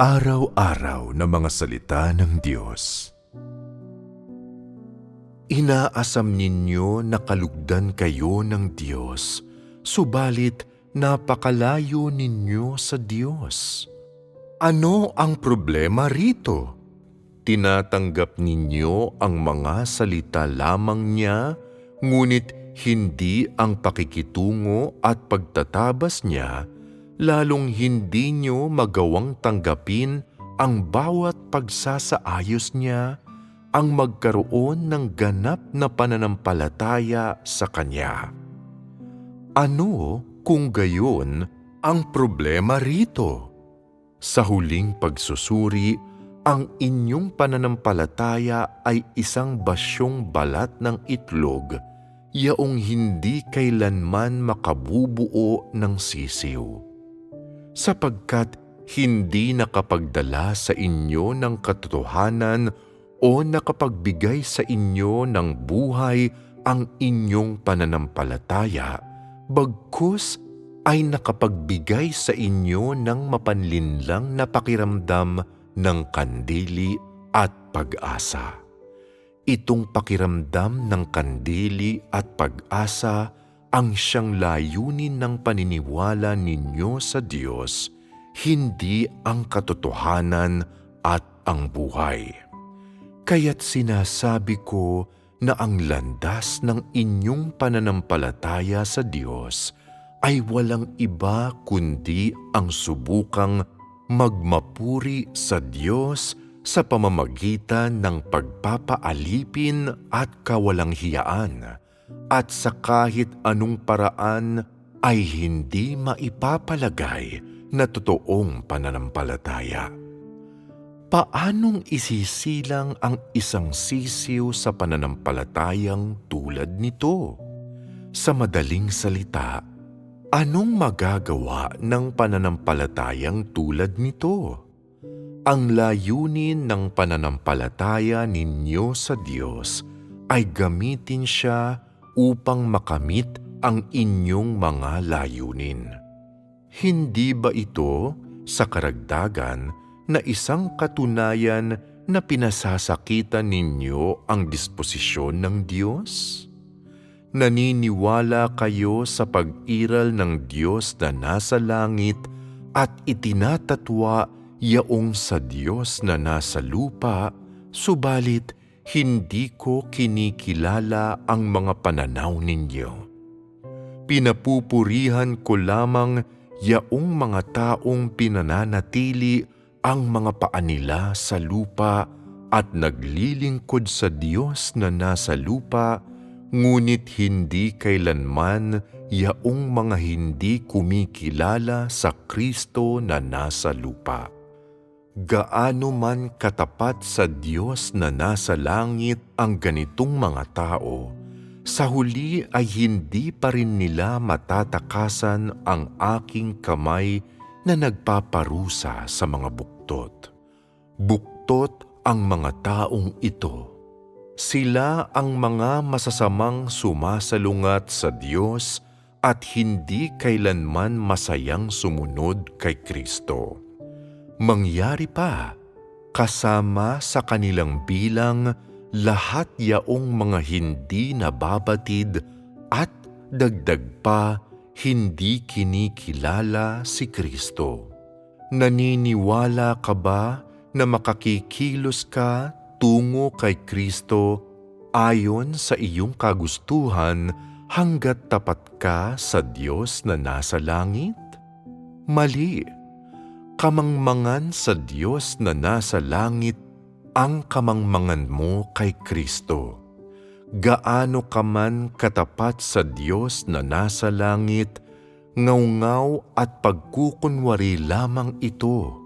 Araw-araw na mga salita ng Diyos. Inaasam ninyo na kalugdan kayo ng Diyos, subalit napakalayo ninyo sa Diyos. Ano ang problema rito? Tinatanggap ninyo ang mga salita lamang niya, ngunit hindi ang pakikitungo at pagtatabas niya, lalong hindi nyo magawang tanggapin ang bawat pagsasaayos niya, ang magkaroon ng ganap na pananampalataya sa Kanya. Ano kung gayon ang problema rito? Sa huling pagsusuri, ang inyong pananampalataya ay isang basyong balat ng itlog, yaong hindi kailanman makabubuo ng sisiw. Sapagkat hindi nakapagdala sa inyo ng katotohanan o nakapagbigay sa inyo ng buhay ang inyong pananampalataya, bagkus ay nakapagbigay sa inyo ng mapanlinlang na pakiramdam ng kandili at pag-asa. Itong pakiramdam ng kandili at pag-asa ang siyang layunin ng paniniwala ninyo sa Diyos, hindi ang katotohanan at ang buhay. Kaya't sinasabi ko na ang landas ng inyong pananampalataya sa Diyos ay walang iba kundi ang subukang magmapuri sa Diyos sa pamamagitan ng pagpapaalipin at kawalanghiyaan at sa kahit anong paraan ay hindi maipapalagay na totoong pananampalataya. Paanong isisilang ang isang sisiw sa pananampalatayang tulad nito? Sa madaling salita, anong magagawa ng pananampalatayang tulad nito? Ang layunin ng pananampalataya ninyo sa Diyos ay gamitin siya upang makamit ang inyong mga layunin. Hindi ba ito, sa karagdagan, na isang katunayan na pinasasakitan ninyo ang disposisyon ng Diyos? Naniniwala kayo sa pag-iral ng Diyos na nasa langit at itinatatwa yaong sa Diyos na nasa lupa, subalit hindi ko kinikilala ang mga pananaw ninyo. Pinapupurihan ko lamang yaong mga taong pinananatili ang mga paa nila sa lupa at naglilingkod sa Diyos na nasa lupa, ngunit hindi kailanman yaong mga hindi kumikilala sa Kristo na nasa lupa. Gaano man katapat sa Diyos na nasa langit ang ganitong mga tao, sa huli ay hindi pa rin nila matatakasan ang aking kamay na nagpaparusa sa mga buktot. Buktot ang mga taong ito. Sila ang mga masasamang sumasalungat sa Diyos at hindi kailanman masayang sumunod kay Kristo. Mangyari pa, kasama sa kanilang bilang lahat yaong mga hindi nababatid at dagdag pa hindi kinikilala si Kristo. Naniniwala ka ba na makakikilos ka tungo kay Kristo ayon sa iyong kagustuhan hanggat tapat ka sa Diyos na nasa langit? Mali. Kamangmangan sa Diyos na nasa langit ang kamangmangan mo kay Kristo. Gaano ka man katapat sa Diyos na nasa langit, ngaungaw at pagkukunwari lamang ito,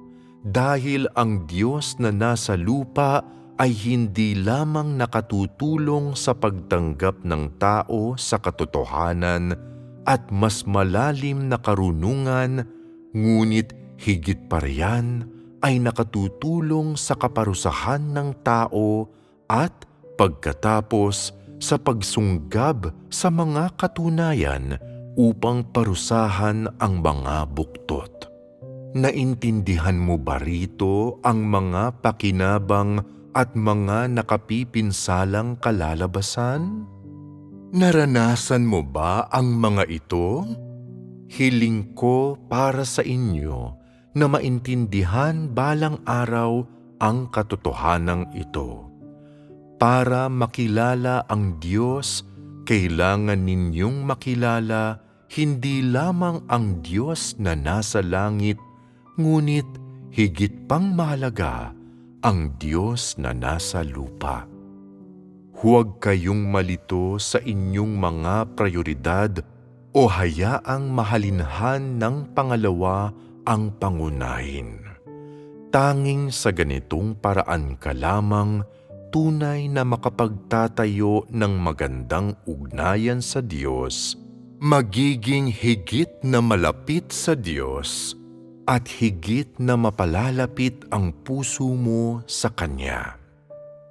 dahil ang Diyos na nasa lupa ay hindi lamang nakatutulong sa pagtanggap ng tao sa katotohanan at mas malalim na karunungan, ngunit higit pa riyan ay nakatutulong sa kaparusahan ng tao at pagkatapos sa pagsunggab sa mga katunayan upang parusahan ang mga buktot. Naintindihan mo ba rito ang mga pakinabang at mga nakapipinsalang kalalabasan? Naranasan mo ba ang mga ito? Hiling ko para sa inyo na maintindihan balang araw ang katotohanang ito. Para makilala ang Diyos, kailangan ninyong makilala hindi lamang ang Diyos na nasa langit, ngunit higit pang mahalaga ang Diyos na nasa lupa. Huwag kayong malito sa inyong mga prioridad o hayaang mahalinhan ng pangalawa ang pangunahin. Tanging sa ganitong paraan ka lamang tunay na makapagtatayo ng magandang ugnayan sa Diyos, magiging higit na malapit sa Diyos at higit na mapalalapit ang puso mo sa Kanya.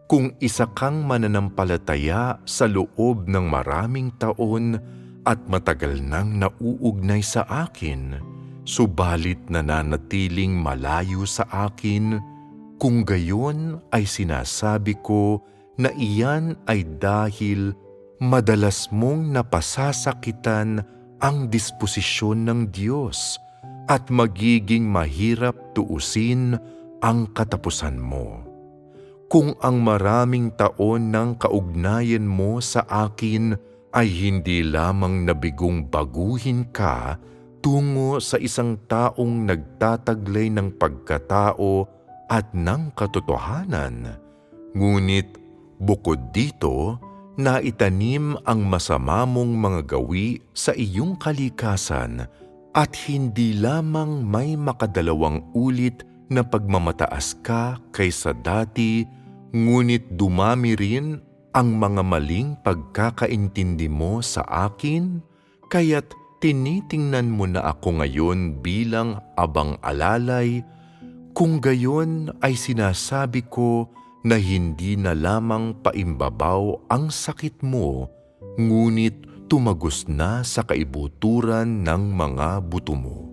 Kung isa kang mananampalataya sa loob ng maraming taon at matagal nang nauugnay sa akin, subalit nananatiling malayo sa akin, kung gayon ay sinasabi ko na iyan ay dahil madalas mong napasasakitan ang disposisyon ng Diyos at magiging mahirap tuusin ang katapusan mo. Kung ang maraming taon ng kaugnayan mo sa akin ay hindi lamang nabigong baguhin ka tungo sa isang taong nagtataglay ng pagkatao at ng katotohanan. Ngunit bukod dito, naitanim ang masama mong mga gawi sa iyong kalikasan at hindi lamang may makadalawang ulit na pagmamataas ka kaysa dati ngunit dumami rin ang mga maling pagkakaintindi mo sa akin, kaya't tinitingnan mo na ako ngayon bilang abang alalay, kung gayon ay sinasabi ko na hindi na lamang paimbabaw ang sakit mo, ngunit tumagos na sa kaibuturan ng mga buto mo.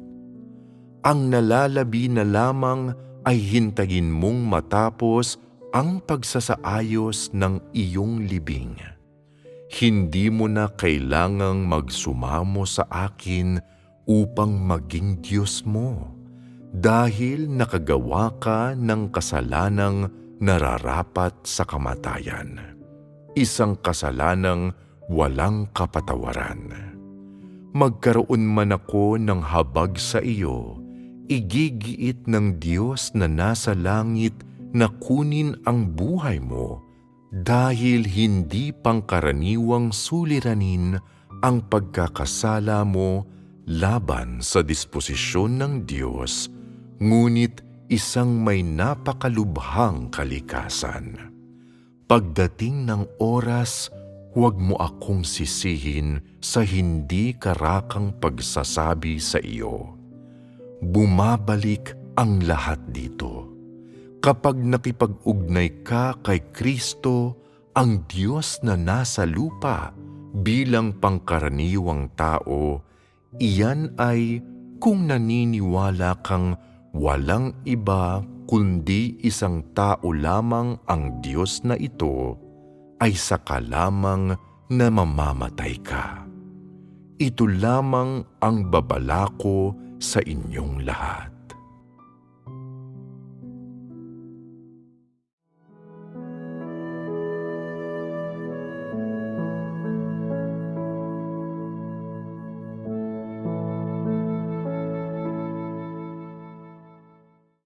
Ang nalalabi na lamang ay hintayin mong matapos ang pagsasaayos ng iyong libing. Hindi mo na kailangang magsumamo sa akin upang maging Diyos mo dahil nakagawa ka ng kasalanang nararapat sa kamatayan. Isang kasalanang walang kapatawaran. Magkaroon man ako ng habag sa iyo, igigiit ng Diyos na nasa langit na kunin ang buhay mo dahil hindi pangkaraniwang suliranin ang pagkakasala mo laban sa disposisyon ng Diyos, ngunit isang may napakalubhang kalikasan. Pagdating ng oras, huwag mo akong sisihin sa hindi karakang pagsasabi sa iyo. Bumabalik ang lahat dito Kapag nakipag-ugnay ka kay Kristo, ang Diyos na nasa lupa bilang pangkaraniwang tao, iyan ay kung naniniwala kang walang iba kundi isang tao lamang ang Diyos na ito, ay saka lamang na mamamatay ka. Ito lamang ang babala ko sa inyong lahat.